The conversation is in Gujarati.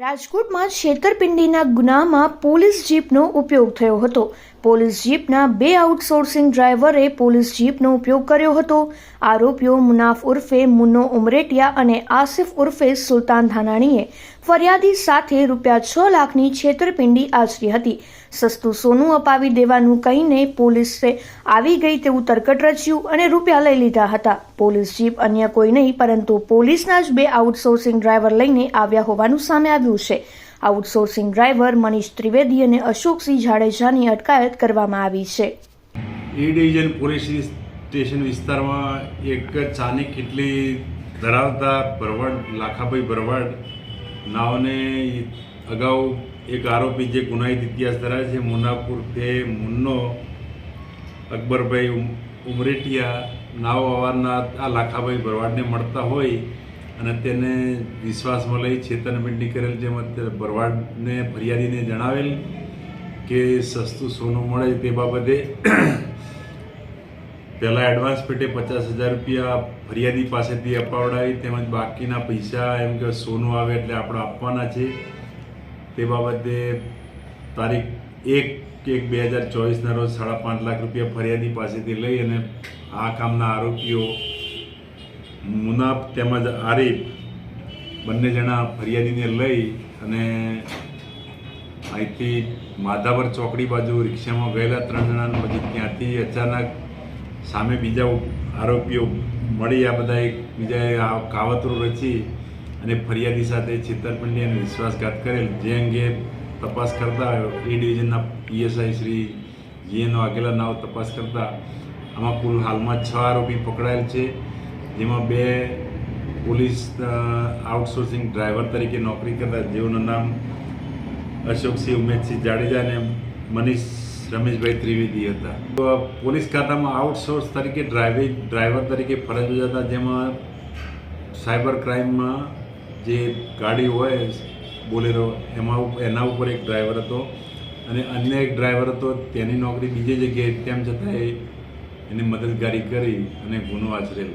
રાજકોટમાં છેતરપિંડીના ગુનામાં પોલીસ જીપનો ઉપયોગ થયો હતો. પોલીસ જીપના બે આઉટસોર્સિંગ ડ્રાઈવરે પોલીસ જીપનો ઉપયોગ કર્યો હતો. આરોપીઓ મુનાફ ઉર્ફે મુન્નો ઉમરેટિયા અને આસિફ ઉર્ફે સુલતાન ધાનાણીએ ફરિયાદી સાથે રૂપિયા છ લાખની છેતરપિંડી આચરી હતી. સસ્તું સોનું અપાવી દેવાનું કહીને પોલીસે આવી ગઈ તેવું તરકટ રચ્યું અને રૂપિયા લઈ લીધા હતા. પોલીસ જીપ અન્ય કોઈ નહીં, પરંતુ પોલીસના જ બે આઉટસોર્સિંગ ડ્રાઈવર લઈને આવ્યા હોવાનું સામે આવ્યું છે. આઉટસોર્સિંગ ડ્રાઈવર મનીષ ત્રિવેદી અને અશોકસિંહ જાડેજાની અટકાયત કરવામાં આવી છે. એ ડિવિઝન પોલીસ સ્ટેશન વિસ્તારમાં એક ચાની કેટલી ધરાવતા ભરવાડ, લાખાભાઈ ભરવાડ નાઓને અગાઉ એક આરોપી જે ગુનાહિત ઇતિહાસ ધરાવે છે મુનાપુર તે મુન્નો અકબરભાઈ ઉમરેટિયા નાવ અવારના આ લાખાભાઈ ભરવાડને મળતા હોય અને તેને વિશ્વાસમાં લઈ છેતરપિંડી કરેલ જેમ ભરવાડને ફરિયાદીને જણાવેલ કે સસ્તું સોનું મળે તે બાબતે પહેલાં એડવાન્સ પેટે પચાસ હજાર રૂપિયા ફરિયાદી પાસેથી અપાવડાવી તેમજ બાકીના પૈસા એમ કે સોનું આવે એટલે આપણે આપવાના છે. તે બાબતે તારીખ એક એક બે હજાર ચોવીસના રોજ સાડા પાંચ લાખ રૂપિયા ફરિયાદી પાસેથી લઈ અને આ કામના આરોપીઓ મુનાફ તેમજ આરીફ બંને જણા ફરિયાદીને લઈ અને અહીંથી માધાવર ચોકડી બાજુ રિક્ષામાં ગયેલા ત્રણ જણાને પછી ત્યાંથી અચાનક સામે બીજા આરોપીઓ મળી આ બધા એક બીજાએ આ કાવતરો રચી અને ફરિયાદી સાથે છેતરપિંડી અને વિશ્વાસઘાત કરેલ. જે અંગે તપાસ કરતા એ ડિવિઝનના પીએસઆઈ શ્રી જીએનો વાઘેલા નાવ તપાસ કરતા આમાં કુલ હાલમાં છ આરોપી પકડાયેલ છે. જેમાં બે પોલીસ આઉટસોર્સિંગ ડ્રાઈવર તરીકે નોકરી કરતા જેઓનું નામ અશોકસિંહ, ઉમેશસિંહ જાડેજા અને મનીષ, રમેશભાઈ ત્રિવેદી હતા. તો પોલીસ ખાતામાં આઉટસોર્સ તરીકે ડ્રાઈવિંગ ડ્રાઈવર તરીકે ફરજ બજાવતા જેમાં સાયબર ક્રાઇમમાં જે ગાડી હોય બોલેરો એમાં એના ઉપર એક ડ્રાઈવર હતો અને અન્ય એક ડ્રાઈવર હતો, તેની નોકરી બીજી જગ્યાએ, તેમ છતાં એને મદદગારી કરી અને ગુનો આચરેલ.